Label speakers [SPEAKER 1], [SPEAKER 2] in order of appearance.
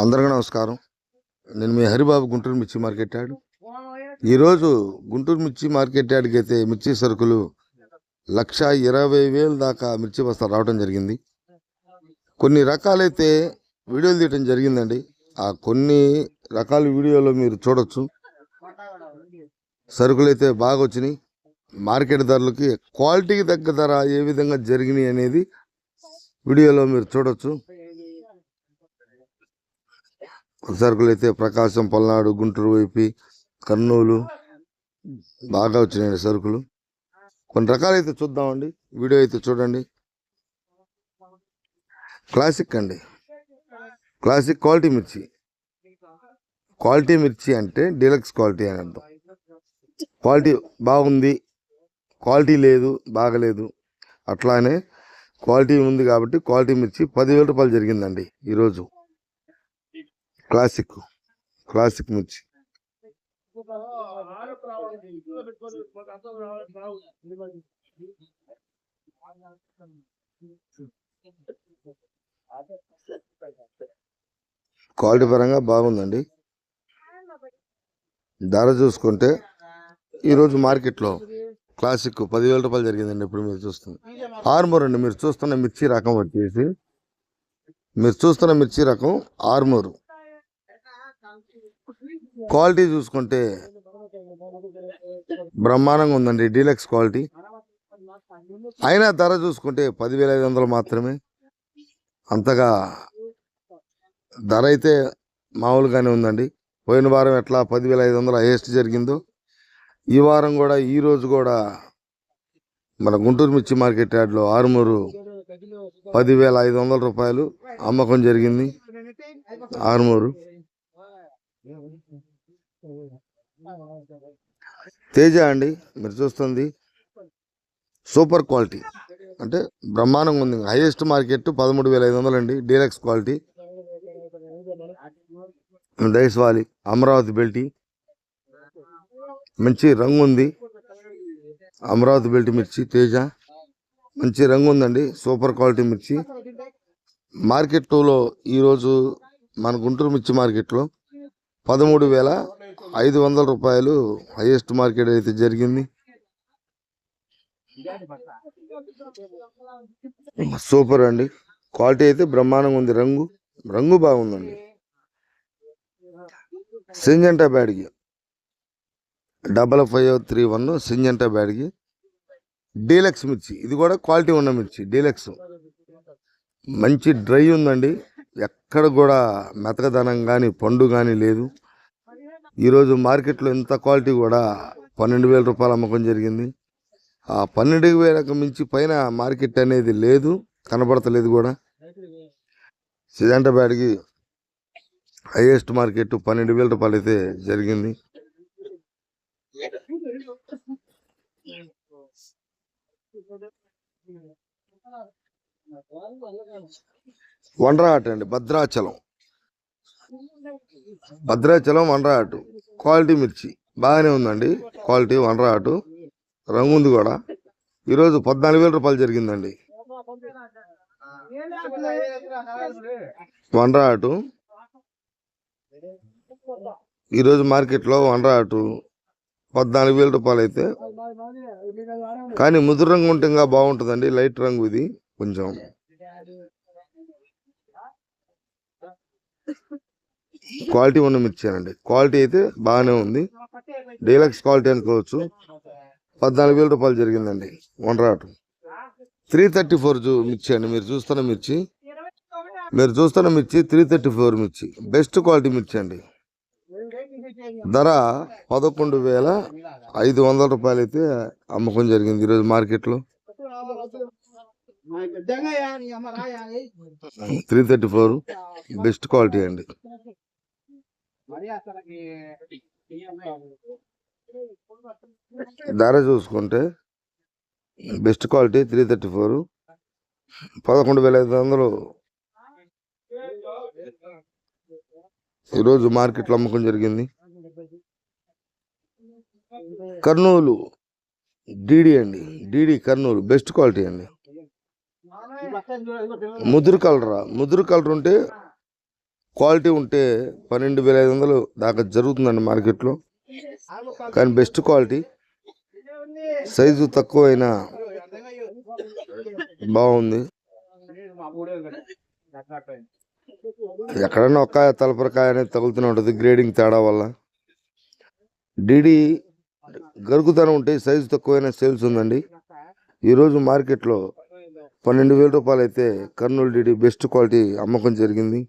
[SPEAKER 1] అందరికీ నమస్కారం. నేను మీ హరిబాబు గుంటూరు మిర్చి మార్కెట్ యార్డ్ ఈరోజు గుంటూరు మిర్చి మార్కెట్ యార్డ్కి అయితే మిర్చి సరుకులు లక్ష ఇరవై వేలు దాకా మిర్చి బస్తాలు రావడం జరిగింది. కొన్ని రకాలైతే వీడియోలు తీయటం జరిగిందండి. ఆ కొన్ని రకాల వీడియోలో మీరు చూడొచ్చు. సరుకులు అయితే బాగా వచ్చినాయి. మార్కెట్ ధరలకి క్వాలిటీకి తగ్గ ధర ఏ విధంగా జరిగినాయి అనేది వీడియోలో మీరు చూడొచ్చు. సరుకులు అయితే ప్రకాశం పల్నాడు గుంటూరు వైపు కర్నూలు బాగా వచ్చినాయండి సరుకులు. కొన్ని రకాలైతే చూద్దామండి. వీడియో అయితే చూడండి. క్లాసిక్ అండి. క్లాసిక్ క్వాలిటీ మిర్చి. క్వాలిటీ మిర్చి అంటే డీలక్స్ క్వాలిటీ అని అర్థం. క్వాలిటీ బాగుంది. క్వాలిటీ లేదు బాగలేదు. అట్లానే క్వాలిటీ ఉంది కాబట్టి క్వాలిటీ మిర్చి పదివేల రూపాయలు జరిగిందండి ఈరోజు. క్లాసిక్ క్లాసిక్ మిర్చి క్వాలిటీ పరంగా బాగుందండి. ధర చూసుకుంటే ఈరోజు మార్కెట్లో క్లాసిక్ పదివేల రూపాయలు జరిగిందండి ఇప్పుడు మీరు చూస్తుంది ఆర్మూర్ అండి మీరు చూస్తున్న మిర్చి రకం వచ్చేసి మీరు చూస్తున్న మిర్చి రకం ఆర్మూరు. క్వాలిటీ చూసుకుంటే బ్రహ్మాండంగా ఉందండి డీలక్స్ క్వాలిటీ. అయినా ధర చూసుకుంటే పదివేల ఐదు వందలు మాత్రమే. అంతగా ధర అయితే మామూలుగానే ఉందండి. పోయిన వారం ఎట్లా పదివేల ఐదు వందలు హైయెస్ట్ జరిగిందో ఈ వారం కూడా ఈ రోజు కూడా మన గుంటూరు మిర్చి మార్కెట్ యార్డ్లో ఆరుమూరు పదివేల ఐదు వందల రూపాయలు అమ్మకం జరిగింది. ఆరుమూరు తేజ అండి మీరు చూస్తుంది. Super quality. అంటే బ్రహ్మాండంగా ఉంది. హైయెస్ట్ మార్కెట్ పదమూడు వేల ఐదు వందలు అండి. Deluxe quality. దైస్వాలి అమరావతి బెల్టీ. మంచి రంగు ఉంది. అమరావతి బెల్ట్ మిర్చి తేజ. మంచి రంగు ఉందండి. సూపర్ క్వాలిటీ మిర్చి. మార్కెట్ టూలో ఈరోజు మన గుంటూరు మిర్చి మార్కెట్లో పదమూడు వేల ఐదు వందల రూపాయలు హైయెస్ట్ మార్కెట్ అయితే జరిగింది. సూపర్ అండి. క్వాలిటీ అయితే బ్రహ్మాండంగా ఉంది. రంగు రంగు బాగుందండి. Syngenta బ్యాడ్కి double five three one Syngenta బ్యాడ్కి deluxe మిర్చి. ఇది కూడా క్వాలిటీ ఉన్న మిర్చి. డీలక్స్. మంచి డ్రై ఉందండి. ఎక్కడ కూడా మెతకదనం కానీ పండు కానీ లేదు. ఈరోజు మార్కెట్లో ఇంత క్వాలిటీ కూడా పన్నెండు వేల రూపాయలు అమ్మకం జరిగింది. ఆ పన్నెండు వేలకు మించి పైన మార్కెట్ అనేది లేదు కనబడతలేదు కూడా. సిజంటా బ్యాడ్కి హైయెస్ట్ మార్కెట్ పన్నెండు వేల రూపాయలు అయితే జరిగింది. వండ్రాట అండి భద్రాచలం. భద్రాచలం వండ్రాట్ క్వాలిటీ మిర్చి. బాగానే ఉందండి. క్వాలిటీ వండ్రాటు రంగు ఉంది కూడా. ఈరోజు పద్నాలుగు వేల రూపాయలు జరిగిందండి. వండ్రాటు ఈరోజు మార్కెట్లో వండ్రాటు పద్నాలుగు వేల రూపాయలు అయితే. కానీ ముదురు రంగు ఉంటే ఇంకా బాగుంటుందండి. లైట్ రంగు ఇది. కొంచెం. క్వాలిటీ ఉన్న మిర్చానండి క్వాలిటీ అయితే బాగానే ఉంది. డీలక్స్ క్వాలిటీ అనుకోవచ్చు. పద్నాలుగు వేల రూపాయలు జరిగిందండి. వండరాటు త్రీ థర్టీ ఫోర్ జూ మిర్చి అండి. మీరు చూస్తున్న మిర్చి. మీరు చూస్తున్న మిర్చి త్రీ థర్టీ ఫోర్ మిర్చి. బెస్ట్ క్వాలిటీ మిర్చి అండి. ధర పదకొండు వేల ఐదు వందల రూపాయలు అయితే అమ్మకం జరిగింది ఈరోజు మార్కెట్లో. Three thirty four best quality అండి. ధర చూసుకుంటే best quality three thirty four పదకొండు వేల ఐదు వందలు. ఈరోజు మార్కెట్లో అమ్మకం జరిగింది. కర్నూలు డీడీ అండి. డీడీ కర్నూలు బెస్ట్ క్వాలిటీ అండి. ముదురు కలరా ముదురు కలర్ ఉంటే క్వాలిటీ ఉంటే పన్నెండు వేల ఐదు వందలు దాకా జరుగుతుందండి మార్కెట్లో. కానీ బెస్ట్ క్వాలిటీ. సైజు తక్కువైనా బాగుంది. ఎక్కడన్నా ఒక్క తలపరకాయ అనేది తగులుతూనే ఉంటుంది. గ్రేడింగ్ తేడా వల్ల. డిడి గరుకుతనం ఉంటే సైజు తక్కువైన సేల్స్ ఉందండి. ఈరోజు మార్కెట్లో పన్నెండు వేల రూపాయలు అయితే కర్నూలు డిడి బెస్ట్ క్వాలిటీ అమ్మకం జరిగింది.